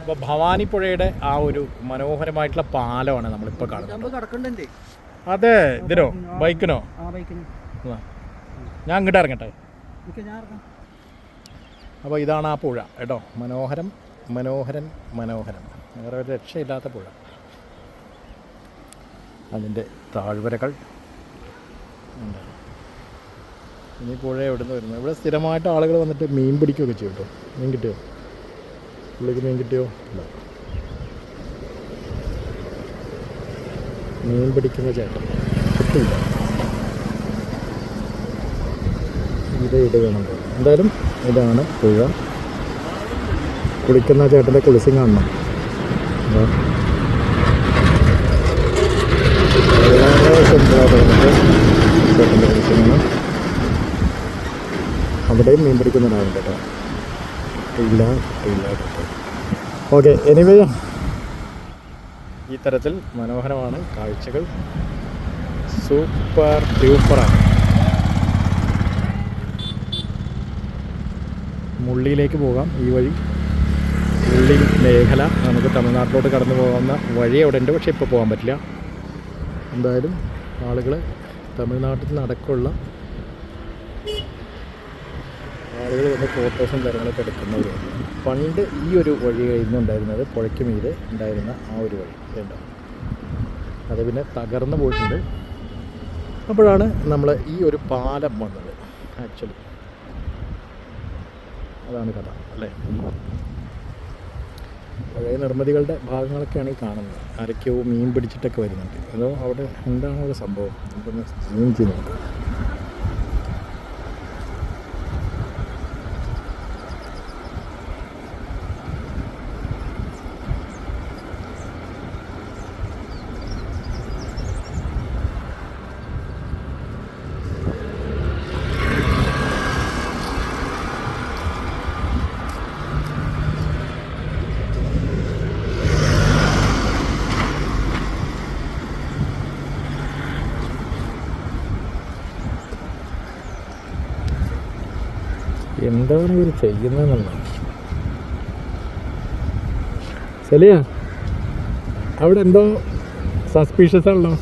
അപ്പോൾ ഭവാനി പുഴയുടെ ആ ഒരു മനോഹരമായിട്ടുള്ള പാലമാണ് നമ്മളിപ്പോൾ കാണുന്നത്. അതെ ഇതിനോ? ബൈക്കിനോ. ഞാൻ അങ്ങോട്ട് ഇറങ്ങട്ടെ? അപ്പോൾ ഇതാണ് ആ പുഴ കേട്ടോ? മനോഹരം മനോഹരൻ മനോഹരം. വേറെ ഒരു രക്ഷയില്ലാത്ത പുഴ. അതിന്റെ താഴ്വരകൾ. ഉണ്ട്. ഇനി പുഴ എവിടെ നിന്ന് വരുന്നത് ഇവിടെ സ്ഥിരമായിട്ട് ആളുകൾ വന്നിട്ട് മീൻ പിടിക്കുകയൊക്കെ ചെയ്യും കേട്ടോ. മീൻ കിട്ടിയോ? പുള്ളിക്ക് മീൻ കിട്ടിയോ? ഇല്ല. മീൻ പിടിക്കുന്ന ചേട്ടൻ. കിട്ടില്ല ഇത് ഇടുകയാണല്ലോ എന്തായാലും ഇതാണ് പുഴ. കുളിക്കുന്ന ചേട്ടന്റെ കുളിസും കാണണം. ഇതാ. ചേട്ടന്റെ കുളിസിങ്ങാണ് അവിടെയും മീൻ പിടിക്കുന്ന ഒരാളുണ്ട് കേട്ടോ. ഇല്ല കേട്ടോ. ഓക്കെ എനിവേ ഈ തരത്തിൽ മനോഹരമാണ് കാഴ്ചകൾ. സൂപ്പർ ഡ്യൂപ്പറാണ് മുള്ളിയിലേക്ക് പോകാം ഈ വഴി. മുള്ളി മേഖല നമുക്ക് തമിഴ്നാട്ടിലോട്ട് കടന്നു പോകുന്ന വഴി അവിടെ ഉണ്ട് പക്ഷേ ഇപ്പോൾ പോകാൻ പറ്റില്ല. എന്തായാലും ആളുകൾ തമിഴ്നാട്ടിൽ നടക്കുള്ള ആളുകൾ വന്ന് ഫോട്ടോസും കാര്യങ്ങളൊക്കെ എടുക്കുന്നവരുണ്ട് പണ്ട് ഈ ഒരു വഴി കഴിഞ്ഞുണ്ടായിരുന്നത് പുഴയ്ക്ക് മീത് ഉണ്ടായിരുന്ന ആ ഒരു വഴി. ഇതുണ്ട് അത് പിന്നെ തകർന്നു പോയിട്ടുണ്ട്. അപ്പോഴാണ് നമ്മൾ ഈ ഒരു പാലം വന്നത് ആക്ച്വലി അതാണ് കഥ അല്ലേ? പഴയ നിർമ്മിതികളുടെ ഭാഗങ്ങളൊക്കെയാണ് ഈ കാണുന്നത്. ആരൊക്കെയോ മീൻ പിടിച്ചിട്ടൊക്കെ വരുന്നുണ്ട്. അതോ അവിടെ എന്താണ് ഒരു സംഭവം? നമുക്കൊന്ന് സൂം ചെയ്ത് നോക്കാം. എന്താണ് ഇവർ ചെയ്യുന്നതെന്നുള്ളത് ശരിയാ അവിടെ എന്തോ സസ്പീഷ്യസ് ആണല്ലോ.